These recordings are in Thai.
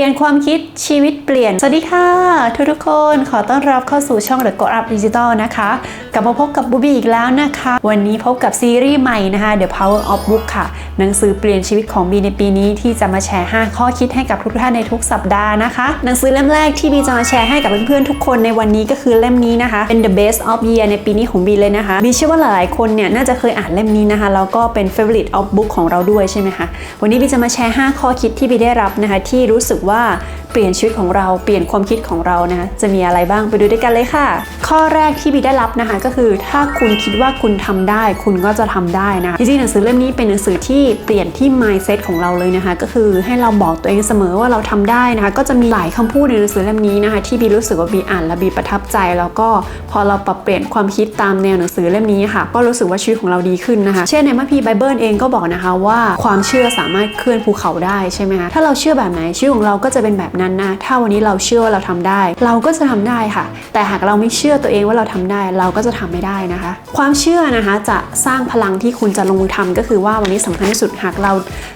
ลี่ยนความคิดชีวิตเปลี่ยน สวัสดีค่ะ ทุกทุกๆคนขอต้อนรับเข้าสู่ช่อง The Go Up Digital นะคะ กลับมาพบกับบูบี้อีกแล้วนะคะ วันนี้พบกับซีรีส์ใหม่นะคะ The Power of Book ค่ะ หนังสือเปลี่ยนชีวิตของบีในปีนี้ที่จะมาแชร์ 5 ข้อคิดให้กับทุกท่านในทุกสัปดาห์นะคะ หนังสือเล่มแรกที่บีจะมาแชร์ให้กับเพื่อนๆทุกคนในวันนี้ก็คือเล่มนี้นะคะ เป็น The Best of Year ในปีนี้ของบีเลยนะคะบีเชื่อว่าหลายๆคนเนี่ยน่าจะเคยอ่านเล่มนี้นะคะแล้วก็เป็น favorite of book ของเราด้วยใช่ไหมคะวันนี้บีจะมาแชร์ 5 ข้อคิดที่บีได้รับนะคะที่รู้สึกว่าเปลี่ยนชีวิตของเราเปลี่ยนความคิดของเรานะคะจะมีอะไรบ้างไปดูด้วยกันเลยค่ะ ข้อแรกที่บีได้รับนะคะก็คือถ้าคุณคิดว่าคุณทำได้ คุณก็จะทำได้นะจริงๆหนังสือเล่มนี้เป็นหนังสือที่เปลี่ยนที่ mindset ของเราเลยนะคะ ก็คือให้เราบอกตัวเองเสมอว่าเราทำได้นะคะก็จะมีหลายคำพูดในหนังสือเล่มนี้นะคะที่บีรู้สึกว่าบีอ่านแล้วบีประทับใจ แล้วก็พอเราปรับเปลี่ยนความคิดตามแนวหนังสือเล่มนี้ค่ะ ก็รู้สึกว่าชีวิตของเราดีขึ้นนะคะเช่นในมัทธิไบเบิลเองก็บอกนะคะว่าความเชื่อสามารถเคลื่อนภูเขาได้ใช่ไหมคะถ้าเราเชื่อแบบไหนชีวิตของเราก็จะเป็นแบบนั้นนะ ถ้าวันนี้เราเชื่อว่าเราทำได้ เราก็จะทำได้ค่ะ แต่หากเราไม่เชื่อตัวเองว่าเราทำได้ เราก็จะทำไม่ได้นะคะ ความเชื่อนะคะจะสร้างพลังที่คุณจะลงมือทำก็คือว่าวันนี้สำคัญที่สุดหากเรา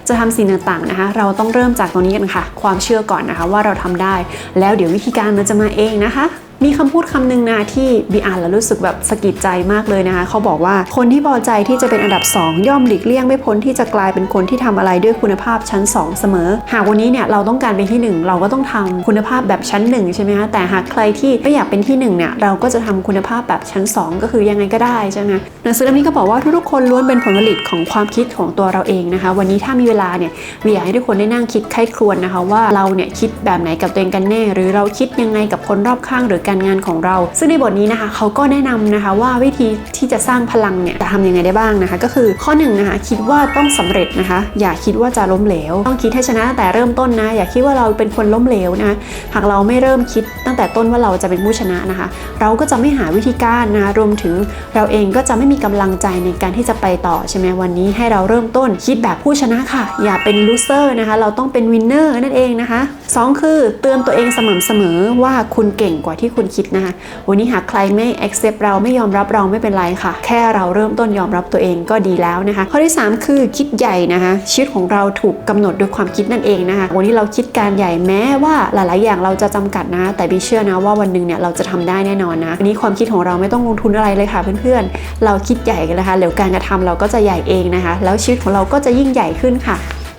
จะทำสิ่งต่างๆนะคะ เราต้องเริ่มจากตรงนี้กันค่ะ ความเชื่อก่อนนะคะว่าเราทำได้ แล้วเดี๋ยววิธีการมันจะมาเองนะคะ มีคำพูดคำหนึ่งนะที่บีอ่านแล้วรู้สึกแบบสะกิดใจมากเลยนะคะเขาบอกว่าคนที่พอใจที่จะเป็นอันดับ 2 ย่อมหลีกเลี่ยงไม่พ้นที่จะกลายเป็นคนที่ทำอะไรด้วยคุณภาพชั้น 2 เสมอ หากวันนี้เนี่ยเราต้องการเป็นที่ 1 เราก็ต้องทำคุณภาพแบบชั้น 1 ใช่ไหมคะแต่หากใครที่ไม่อยากเป็นที่1เนี่ยเราก็จะทำคุณภาพแบบชั้น 2 ก็คือยังไงก็ได้ใช่ไหมหนังสือเล่มนี้ก็บอกว่าทุกๆคนล้วนเป็นผลผลิตของความคิดของตัวเราเองนะคะ วันนี้ถ้ามีเวลาเนี่ยบีอยากให้ทุกคนได้นั่งคิดใคร่ครวญนะคะว่าเราเนี่ยคิดแบบไหนกับตัวเองกันแน่ หรือเราคิดยังไงกับคนรอบข้างหรือการงานของเรา ซึ่งในบทนี้นะคะเขาก็แนะนำนะคะว่าวิธีที่จะสร้างพลังเนี่ยจะทำยังไงได้บ้างนะคะ ก็คือข้อหนึ่งนะคะคิดว่าต้องสำเร็จนะคะ อย่าคิดว่าจะล้มเหลว ต้องคิดให้ชนะแต่เริ่มต้นนะ อย่าคิดว่าเราเป็นคนล้มเหลวนะหากเราไม่เริ่มคิดตั้งแต่ต้นว่าเราจะเป็นผู้ชนะนะคะ เราก็จะไม่หาวิธีการนะคะรวมถึงเราเองก็จะไม่มีกำลังใจในการที่จะไปต่อใช่ไหมวันนี้ให้เราเริ่มต้นคิดแบบผู้ชนะค่ะ อย่าเป็นลูเซอร์นะคะ เราต้องเป็นวินเนอร์นั่นเองนะคะสองคือเตือนตัวเองสม่ำเสมอว่าคุณเก่งกว่าที่คุณคิดนะคะ วันนี้หากใครไม่ accept เราไม่ยอมรับเราไม่เป็นไรค่ะ แค่เราเริ่มต้นยอมรับตัวเองก็ดีแล้วนะคะ ข้อที่ 3 คือคิดใหญ่นะคะ ชีวิตของเราถูกกำหนดด้วยความคิดนั่นเองนะคะ วันนี้เราคิดการใหญ่แม้ว่าหลาย ๆ อย่างเราจะจำกัดนะ แต่บีเชื่อนะว่าวันหนึ่งเนี่ยเราจะทำได้แน่นอนนะวันนี้ความคิดของเราไม่ต้องลงทุนอะไรเลยค่ะเพื่อน ๆ เราคิดใหญ่กันนะคะแล้วการกระทำเราก็จะใหญ่เองนะคะ แล้วชีวิตของเราก็จะยิ่งใหญ่ขึ้นค่ะ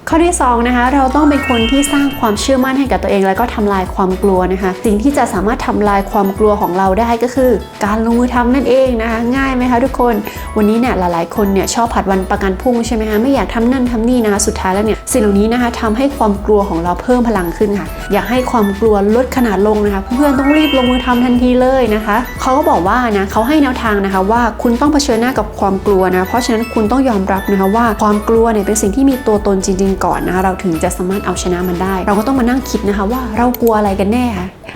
ข้อที่2นะคะเราต้องเป็นคนที่สร้างความเชื่อมั่นให้กับตัวเอง แล้วก็ทำลายความกลัวนะคะ สิ่งที่จะสามารถทำลายความกลัวของเราได้ก็คือ การลงมือทำนั่นเองนะคะ ง่ายไหมคะทุกคน วันนี้เนี่ยหลายๆคนเนี่ยชอบผัดวันประกันพรุ่งใช่ไหมคะไม่อยากทำนั่นทำนี่นะคะสุดท้ายแล้วเนี่ยสิ่งเหล่านี้นะคะทำให้ความกลัวของเราเพิ่มพลังขึ้นค่ะ อยากให้ความกลัวลดขนาดลงนะคะ เพื่อนๆต้องรีบลงมือทำทันทีเลยนะคะเขาก็บอกว่านะเขาให้แนวทางนะคะว่าคุณต้องเผชิญหน้ากับความกลัวนะเพราะฉะนั้นคุณต้องยอมรับนะคะว่าความกลัวเนี่ยเป็นสิ่งที่มีตัวตนจริงก่อนนะคะเราถึงจะสามารถเอาชนะมันได้ เราก็ต้องมานั่งคิดนะคะว่าเรากลัวอะไรกันแน่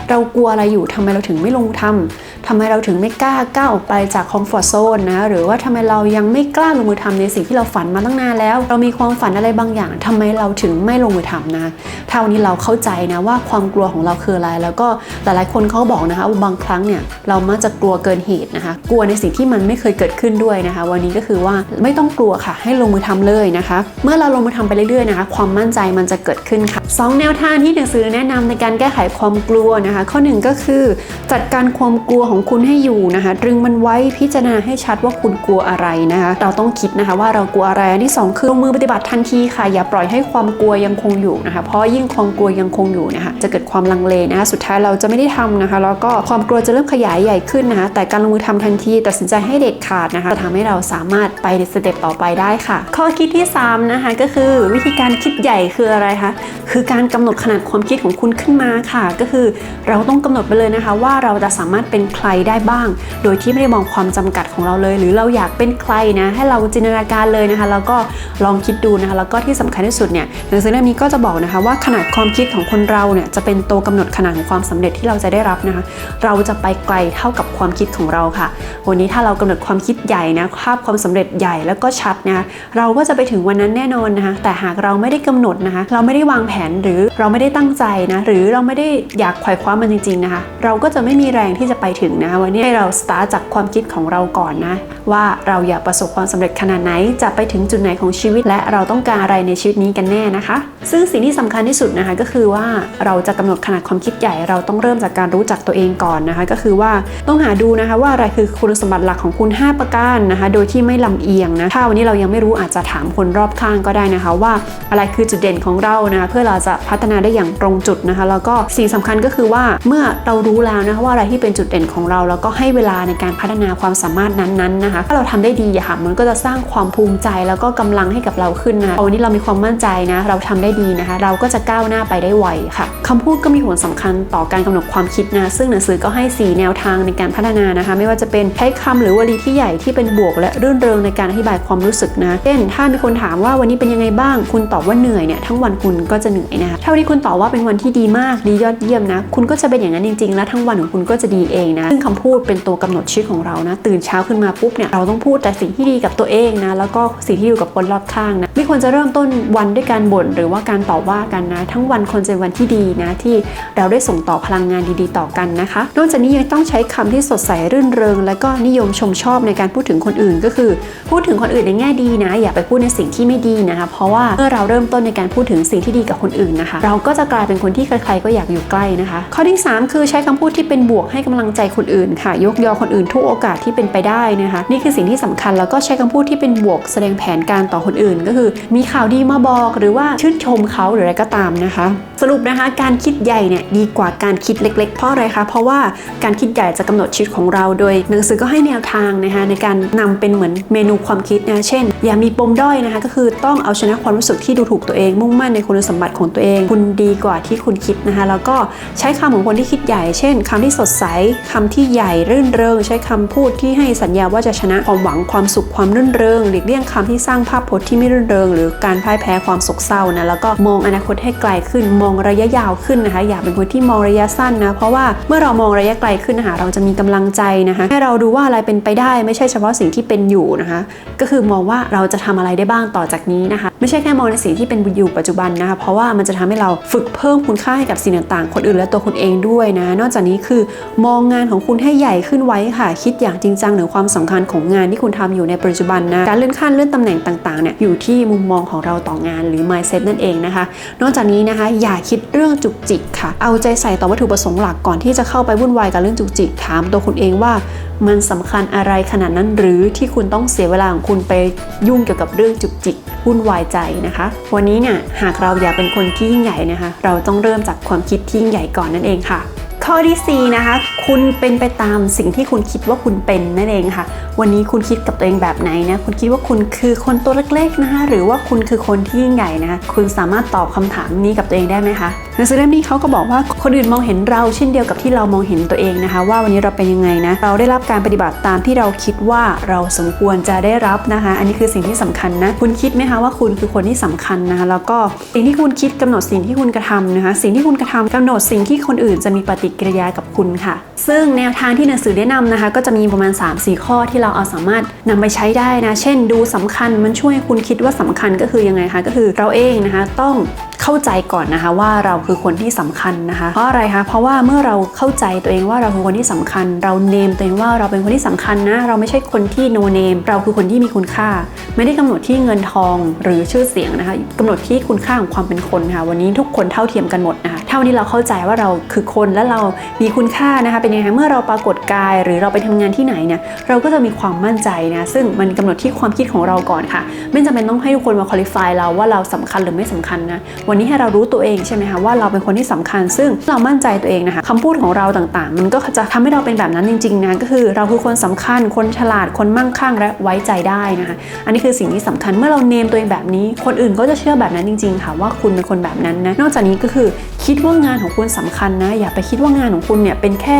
เรากลัวอะไรอยู่ทำไมเราถึงไม่ลงทำ ทำไมเราถึงไม่กล้าก้าวออกไปจากคอมฟอร์ทโซนนะหรือว่าทำไมเรายังไม่กล้าลงมือทำในสิ่งที่เราฝันมาตั้งนานแล้ว เรามีความฝันอะไรบางอย่างทำไมเราถึงไม่ลงมือทำนะถ้าวันนี้เราเข้าใจนะว่าความกลัวของเราคืออะไร แล้วก็หลายๆคนเขาบอกนะคะว่าบางครั้งเนี่ยเรามักจะกลัวเกินเหตุนะคะ กลัวในสิ่งที่มันไม่เคยเกิดขึ้นด้วยนะคะ วันนี้ก็คือว่าไม่ต้องกลัวค่ะ ให้ลงมือทำเลยนะคะ เมื่อเราลงมือทำไปเรื่อยๆนะคะ ความมั่นใจมันจะเกิดขึ้นค่ะสองแนวทางที่หนังสือแนะนำในการแก้ไขความกลัวนะคะ ข้อหนึ่งก็คือ จัดการความกลัวของคุณให้อยู่นะคะตรึงมันไว้พิจารณาให้ชัดว่าคุณกลัวอะไรนะคะเราต้องคิดนะคะว่าเรากลัวอะไรอันที่สองคือลงมือปฏิบัติทันทีค่ะ อย่าปล่อยให้ความกลัวยังคงอยู่นะคะเพราะยิ่งความกลัวยังคงอยู่นะคะจะเกิดความลังเลนะคะสุดท้ายเราจะไม่ได้ทำนะคะแล้วก็ความกลัวจะเริ่มขยายใหญ่ขึ้นนะคะแต่การลงมือทำทันทีตัดสินใจให้เด็ดขาดนะคะจะทำให้เราสามารถไปในสเต็ปต่อไปได้ค่ะ ข้อคิดที่สามนะคะก็คือวิธีการคิดใหญ่คืออะไรคะคือการกำหนดขนาดความคิดของคุณขึ้นมาค่ะ ก็คือเราต้องกำหนดไปเลยนะคะว่าเราจะสามารถเป็นใครได้บ้าง โดยที่ไม่ได้มองความจำกัดของเราเลย หรือเราอยากเป็นใครนะให้เราจินตนาการเลยนะคะ แล้วก็ลองคิดดูนะคะ แล้วก็ที่สำคัญที่สุดเนี่ยหนังสือเล่มนี้ก็จะบอกนะคะว่าขนาดความคิดของคนเราเนี่ยจะเป็นตัวกำหนดขนาดของความสำเร็จที่เราจะได้รับนะคะ เราจะไปไกลเท่ากับความคิดของเราค่ะ วันนี้ถ้าเรากำหนดความคิดใหญ่นะภาพความสำเร็จใหญ่แล้วก็ชัดนะะเราก็จะไปถึงวันนั้นแน่นอนนะคะแต่หากเราไม่ได้กำหนดนะคะ เราไม่ได้วางแผนหรือเราไม่ได้ตั้งใจนะหรือเราไม่ได้อยากไขว่คว้ามันจริงๆนะคะ เราก็จะไม่มีแรงที่จะไปถึงถึงนะวันนี้ให้เราสตาร์จากความคิดของเราก่อนนะ ว่าเราอยากประสบความสำเร็จขนาดไหน จะไปถึงจุดไหนของชีวิต และเราต้องการอะไรในชีวิตนี้กันแน่นะคะ ซึ่งสิ่งที่สำคัญที่สุดนะคะก็คือว่าเราจะกำหนดขนาดความคิดใหญ่ เราต้องเริ่มจากการรู้จักตัวเองก่อนนะคะ ก็คือว่าต้องหาดูนะคะว่าอะไรคือคุณสมบัติหลักของคุณ 5 ประการนะคะ โดยที่ไม่ลำเอียงนะถ้าวันนี้เรายังไม่รู้อาจจะถามคนรอบข้างก็ได้นะคะ ว่าอะไรคือจุดเด่นของเรานะคะเพื่อเราจะพัฒนาได้อย่างตรงจุดนะคะ แล้วก็สิ่งสำคัญก็คือว่าเมื่อเรารู้แล้วนะคะว่าอะไรที่เป็นจุดเด่นของเราแล้วก็ให้เวลาในการพัฒนาความสามารถนั้นๆนะคะถ้าเราทำได้ดีอะค่ะมันก็จะสร้างความภูมิใจแล้วก็กำลังให้กับเราขึ้นนะพอวันนี้เรามีความมั่นใจนะเราทำได้ดีนะคะ เราก็จะก้าวหน้าไปได้ไวค่ะคำพูดก็มีผลสำคัญต่อการกำหนดความคิดนะซึ่งหนังสือก็ให้ 4 แนวทางในการพัฒนานะคะ ไม่ว่าจะเป็นใช้คำหรือวลีที่ใหญ่ที่เป็นบวก และรื่นเริงในการอธิบายความรู้สึกนะเช่นถ้ามีคนถามว่าวันนี้เป็นยังไงบ้าง คุณตอบว่าเหนื่อยเนี่ยทั้งวันคุณก็จะเหนื่อยนะคะถ้าวันนี้คุณตอบว่าเป็นวันที่ดีมากดียอดเยี่ยมนะ คุณก็จะเป็นอย่างนั้นจริงๆ และทั้งวันของคุณก็จะดีเองนะซึ่งคำพูดเป็นตัวกำหนดชีวิตของเรานะ ตื่นเช้าขึ้นมาปุ๊บเนี่ยเราต้องพูดแต่สิ่งที่ดีกับตัวเองนะ แล้วก็สิ่งที่อยู่กับคนรอบข้างนะ ไม่ควรจะเริ่มต้นวันด้วยการบ่นหรือว่าการต่อว่ากันนะ ทั้งวันควรจะเป็นวันที่ดีนะ ที่เราได้ส่งต่อพลังงานดีๆ ต่อกันนะคะ นอกจากนี้ยังต้องใช้คำที่สดใสรื่นเริง และก็นิยมชมชอบในการพูดถึงคนอื่น ก็คือ พูดถึงคนอื่นในแง่ดีนะ อย่าไปพูดในสิ่งที่ไม่ดีนะคะ เพราะว่าเมื่อเราเริ่มต้นในการพูดถึงสิ่งที่ดีกับคนอื่นนะคะ เราก็จะกลายเป็นคนที่ใครๆก็อยากอยู่ใกล้นะคะ ข้อที่ 3 คือใช้คำพูดที่เป็นบวกให้กำลังใจคนอื่นค่ะ ยกยอคนอื่นทุกโอกาสที่เป็นไปได้นะคะ นี่คือสิ่งที่สำคัญแล้วก็ใช้คำพูดที่เป็นบวกแสดงแผนการต่อคนอื่น ก็คือ มีข่าวดีมาบอกหรือว่าชื่นชมเขาหรืออะไรก็ตามนะคะ สรุปนะคะ การคิดใหญ่เนี่ยดีกว่าการคิดเล็ก ๆ เพราะอะไรคะ เพราะว่าการคิดใหญ่จะกำหนดชีวิตของเรา โดยหนังสือก็ให้แนวทางนะคะในการนำเป็นเหมือนเมนูความคิดนะ เช่น อย่ามีปมด้อยนะคะ ก็คือต้องเอาชนะความรู้สึกที่ดูถูกตัวเอง มุ่งมั่นในคุณสมบัติของตัวเอง คุณดีกว่าที่คุณคิดนะคะ แล้วก็ใช้คำของคนที่คิดใหญ่ เช่นคำที่สดใสคำที่ใหญ่รื่นเริง ใช้คำพูดที่ให้สัญญาว่าจะชนะความหวังความสุขความรื่นเริงหลีกเลี่ยงคำที่สร้างภาพพจน์ที่ไม่รื่นเริง หรือการพ่ายแพ้ความโศกเศร้านะแล้วก็มองอนาคตให้ไกลขึ้นมองระยะยาวขึ้นนะคะ อย่าเป็นคนที่มองระยะสั้นนะ เพราะว่าเมื่อเรามองระยะไกลขึ้นนะคะ เราจะมีกำลังใจนะคะ ให้เราดูว่าอะไรเป็นไปได้ไม่ใช่เฉพาะสิ่งที่เป็นอยู่นะคะ ก็คือมองว่าเราจะทำอะไรได้บ้างต่อจากนี้นะคะ ไม่ใช่แค่มองในสิ่งที่เป็นอยู่ปัจจุบันนะคะ เพราะว่ามันจะทำให้เราฝึกเพิ่มคุณค่าให้กับสิ่งต่างๆ คนอื่นและตัวคุณเองด้วยนะ นอกจากนี้คือมองงานของคุณให้ใหญ่ขึ้นไว้ค่ะ คิดอย่างจริงจังถึงความสำคัญของงานที่คุณทำอยู่ในปัจจุบันนะ การเลื่อนขั้นเลื่อนตำแหน่งต่างๆเนี่ยอยู่ที่มุมมองของเราต่องานหรือ mindset นั่นเองนะคะ นอกจากนี้นะคะอย่าคิดเรื่องจุกจิกค่ะ เอาใจใส่ต่อวัตถุประสงค์หลักก่อนที่จะเข้าไปวุ่นวายกับเรื่องจุกจิก ถามตัวคุณเองว่ามันสำคัญอะไรขนาดนั้นหรือที่คุณต้องเสียเวลาของคุณไปยุ่งเกี่ยวกับเรื่องจุกจิกวุ่นวายใจนะคะ วันนี้เนี่ยหากเราอยากเป็นคนที่ยิ่งใหญ่นะคะ เราต้องเริ่มจากความคิดที่ยิ่งใหญ่ก่อนนั่นเองค่ะ ข้อที่ 4 นะคะ คุณเป็นไปตามสิ่งที่คุณคิดว่าคุณเป็นนั่นเองค่ะ วันนี้คุณคิดกับตัวเองแบบไหนนะ คุณคิดว่าคุณคือคนตัวเล็กๆนะคะ หรือว่าคุณคือคนที่ยิ่งใหญ่นะคะ คุณสามารถตอบคำถามนี้กับตัวเองได้ไหมคะหนังสือเล่มนี้เขาก็บอกว่าคนอื่นมองเห็นเราเช่นเดียวกับที่เรามองเห็นตัวเองนะคะ ว่าวันนี้เราเป็นยังไงนะ เราได้รับการปฏิบัติตามที่เราคิดว่าเราสมควรจะได้รับนะคะ อันนี้คือสิ่งที่สำคัญนะ คุณคิดไหมคะว่าคุณคือคนที่สำคัญนะคะ แล้วก็สิ่งที่คุณคิดกำหนดสิ่งที่คุณกระทำนะคะ สิ่งที่คุณกระทำกำหนดสิ่งที่คนอื่นจะมีปฏิกิริยากับคุณค่ะ ซึ่งแนวทางที่หนังสือแนะนำนะคะ ก็จะมีประมาณ 3-4 ข้อที่เราเอาสามารถนำไปใช้ได้นะ เช่น ดูสำคัญมันช่วยคุณคิดว่าสำคัญก็คือยังไงคะก็คือเราเองนะคะต้องเข้าใจก่อนนะคะว่าเราคือคนที่สำคัญนะคะ เพราะอะไรคะเพราะว่าเมื่อเราเข้าใจตัวเองว่าเราคือคนที่สำคัญ เราเนมตัวเองว่าเราเป็นคนที่สำคัญนะ เราไม่ใช่คนที่โนเนมเราคือคนที่มีคุณค่า ไม่ได้กำหนดที่เงินทองหรือชื่อเสียงนะคะกำหนดที่คุณค่าของความเป็นคนค่ะ วันนี้ทุกคนเท่าเทียมกันหมดนะคะเท่านี้เราเข้าใจว่าเราคือคนและเรามีคุณค่านะคะเป็นยังไงเมื่อเราปรากฏกายหรือเราไปทำงานที่ไหนเนี่ยเราก็จะมีความมั่นใจนะซึ่งมันกำหนดที่ความคิดของเราก่อนค่ะ ไม่จำเป็นต้องให้ทุกคนมาคุริฟายเราว่าเราสำคัญหรือไม่สำคัญนะวันนี้ให้เรารู้ตัวเองใช่ไหมคะว่าเราเป็นคนที่สำคัญ ซึ่งเรามั่นใจตัวเองนะคะคำพูดของเราต่างๆ มันก็จะทำให้เราเป็นแบบนั้นจริงๆนะก็คือเราคือคนสำคัญ คนฉลาดคนมั่งคั่งและไว้ใจได้นะคะอันนี้คือสิ่งที่สำคัญเมื่อเราเนมตัวเองแบบนี้ คนอื่นก็จะเชื่อแบบนั้นจริง ๆ ค่ะว่าคุณเป็นคนแบบนั้นนะนอกจากนี้ก็คือคิดว่างานของคุณสำคัญนะ อย่าไปคิดว่างานของคุณเนี่ยเป็นแค่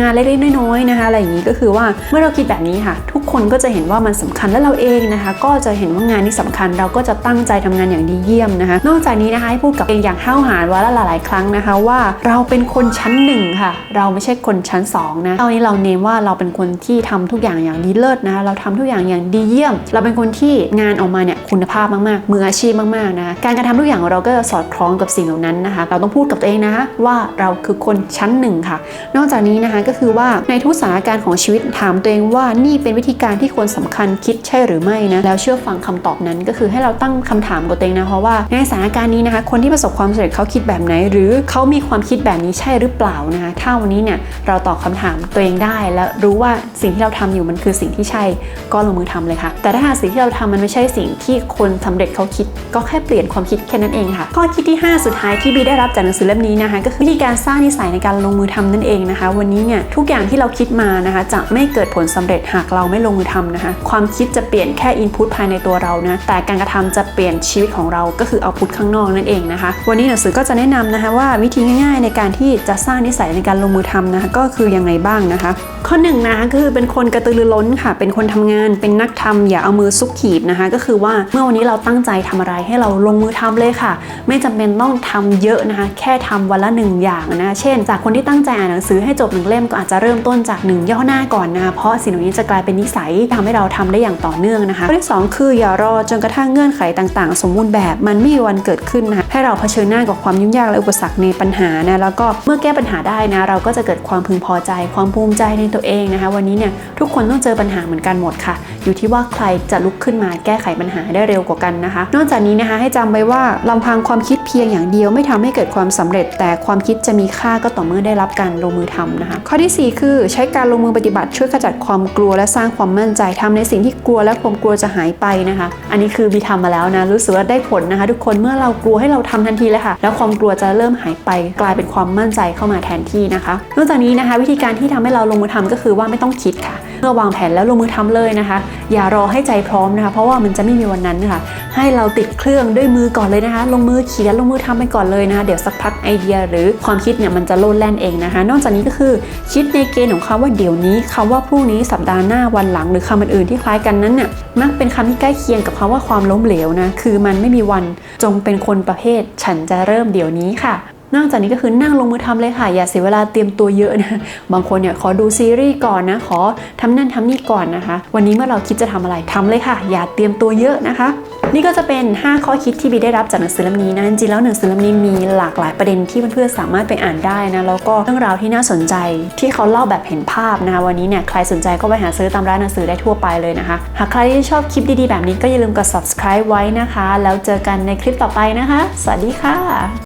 งานเล็กๆน้อยๆนะคะอะไรอย่างนี้ก็คือว่าเมื่อเราคิดแบบนี้ค่ะ ทุกคนก็จะเห็นว่ามันสำคัญและเราเองนะคะ ก็จะเห็นว่างานนี้สำคัญเราก็จะตั้งใจทำงานอย่างดีเยี่ยมนะคะ นอกจากนี้นะคะให้พูดกับเองอย่างห้าวหาญวันละหลายๆ ครั้งนะคะว่าเราเป็นคนชั้นหนึ่งค่ะ เราไม่ใช่คนชั้นสองนะตอนนี้เราเนมว่าเราเป็นคนที่ทำทุกอย่างอย่างดีเลิศนะเราทำทุกอย่างอย่างดีเยี่ยม เราเป็นคนที่งานออกมาเนี่ยคุณภาพมากๆมืออาชีพมากๆนะคะการกระทำทุกอย่างเราก็จะสอดคล้องกับสิ่งเหล่านั้นนะคะ เราต้องพูดกับตัวเองนะคะว่าเราคือคนชั้นหนึ่งค่ะ นอกจากนี้นะคะก็คือว่าในทุกสถานการณ์ของชีวิตถามตัวเองว่านี่เป็นวิธีการที่ควรสำคัญคิดใช่หรือไม่นะแล้วเชื่อฟังคำตอบนั้นก็คือให้เราตั้งคำถามกับตัวเองนะเพราะว่าในสถานการณ์นี้นะคะคนที่ประสบความสำเร็จเขาคิดแบบไหน หรือเขามีความคิดแบบนี้ใช่หรือเปล่านะคะถ้าวันนี้เนี่ยเราตอบคำถามตัวเองได้ และรู้ว่าสิ่งที่เราทำอยู่มันคือสิ่งที่ใช่ก็ลงมือทำเลยค่ะ แต่ถ้าหากสิ่งที่เราทำมันไม่ใช่สิ่งที่คนสำเร็จเขาคิด ก็แค่เปลี่ยนความคิดแค่นั้นเองค่ะ ข้อคิดที่ 5 สุดท้ายที่บีได้รับจากหนังสือเล่มนี้นะคะ ก็คือวิธีการสร้างนิสัยในการลงมือทำนั่นเองนะคะ วันนี้เนี่ยทุกอย่างที่เราคิดมานะคะจะไม่เกิดผลสำเร็จหากเราไม่ลงมือทำนะคะความคิดจะเปลี่ยนแค่อินพุตภายในตัวเรานะแต่การกระทำจะเปลี่ยนชีวิตของเราก็คือเอาพุตข้างนอกนั่นเองนะคะ วันนี้หนังสือก็จะแนะนำนะคะว่าวิธีง่าย ๆ ในการที่จะสร้างนิสัยในการลงมือทำนะคะก็คือยังไงบ้างนะคะ ข้อหนึ่งนะคะก็คือเป็นคนกระตือรือร้นค่ะ เป็นคนทำงาน เป็นนักทำอย่าเอามือซุกขีบนะคะ ก็คือว่าเมื่อวันนี้เราตั้งใจทำอะไรให้เราลงมือทำเลยค่ะ ไม่จำเป็นต้องทำเยอะนะคะ แค่ทำวันละหนึ่งอย่างนะเช่น จากคนที่ตั้งใจอ่านหนังสือให้จบหนึ่งเล่มก็อาจจะเริ่มต้นจากหนึ่งย่อหน้าก่อนนะคะเพราะสิ่งเหล่านี้จะกลายเป็นนิสัยทำให้เราทำได้อย่างต่อเนื่องนะคะข้อที่สองคืออย่ารอจนกระทั่งเงื่อนไขต่าง ๆ สมบูรณ์แบบมันไม่มีวันเกิดขึ้นนะคะให้เราเผชิญหน้ากับความยุ่งยากและอุปสรรคในปัญหานะแล้วก็เมื่อแก้ปัญหาได้นะเราก็จะเกิดความพึงพอใจ ความภูมิใจในตัวเองนะคะ วันนี้เนี่ยทุกคนต้องเจอปัญหาเหมือนกันหมดค่ะ อยู่ที่ว่าใครจะลุกขึ้นมาแก้ไขปัญหาได้เร็วกว่ากันนะคะ นอกจากนี้นะคะให้จำไว้ว่าลำพังความคิดเพียงอย่างเดียวไม่ทำให้เกิดความสำเร็จ แต่ความคิดจะมีค่าก็ต่อเมื่อได้รับการลงมือทำนะคะ ข้อทีสี่ 4 คือใช้การลงมือปฏิบัติช่วยขจัดความกลัวและสร้างความมั่นใจทำในสิ่งที่กลัวและความกลัวจะหายไปนะคะ อันนี้คือบีทำมาแล้วนะรู้สึกว่าได้ผลนะคะ ทุกคนเมื่อเรากลัวให้เราทำทันทีเลยค่ะ แล้วความกลัวจะเริ่มหายไปกลายเป็นความมั่นใจเข้ามาแทนที่นะคะ นอกจากนี้นะคะ วิธีการที่ทำให้เราลงมือทำก็คือว่าไม่ต้องคิดค่ะ เมื่อวางแผนแล้วลงมือทำเลยนะคะ อย่ารอให้ใจพร้อมนะคะ เพราะว่ามันจะไม่มีวันนั้นค่ะ ให้เราติดเครื่องด้วยมือก่อนเลยนะคะ ลงมือเขียนลงมือทำไปก่อนเลยนะคะ เดี๋ยวสักพักไอเดียหรือความคิดเนี่ยมันจะโลดแล่นเองนะคะ นอกจากนี้ก็คือคิดในเกณฑ์ของคำว่าเดี๋ยวนี้คำว่าพรุ่งนี้สัปดาห์หน้าวันหลัง หรือคำอื่นๆที่คล้ายกันนั้นน่ะมักเป็นคำที่ใกล้เคียงกับคำว่าความล้มเหลวนะคือมันไม่มีวันจงเป็นคนประเภท ฉันจะเริ่มเดี๋ยวนี้ค่ะ นอกจากนี้ก็คือนั่งลงมือทำเลยค่ะ อย่าเสียเวลาเตรียมตัวเยอะนะบางคนเนี่ยขอดูซีรีส์ก่อนนะ ขอทำนั่นทำนี่ก่อนนะคะ วันนี้เมื่อเราคิดจะทำอะไรทำเลยค่ะ อย่าเตรียมตัวเยอะนะคะ นี่ก็จะเป็น 5 ข้อคิดที่บีได้รับจากหนังสือเล่มนี้นะจริงแล้วหนังสือเล่มนี้มีหลากหลายประเด็นที่เพื่อนๆสามารถไปอ่านได้นะแล้วก็เรื่องราวที่น่าสนใจที่เขาเล่าแบบเห็นภาพนะคะวันนี้เนี่ยใครสนใจก็ไปหาซื้อตามร้านหนังสือได้ทั่วไปเลยนะคะ หากใครที่ชอบคลิปดีๆแบบนี้ก็อย่าลืมกด subscribe ไว้นะคะ แล้วเจอกันในคลิปต่อไปนะคะ สวัสดีค่ะ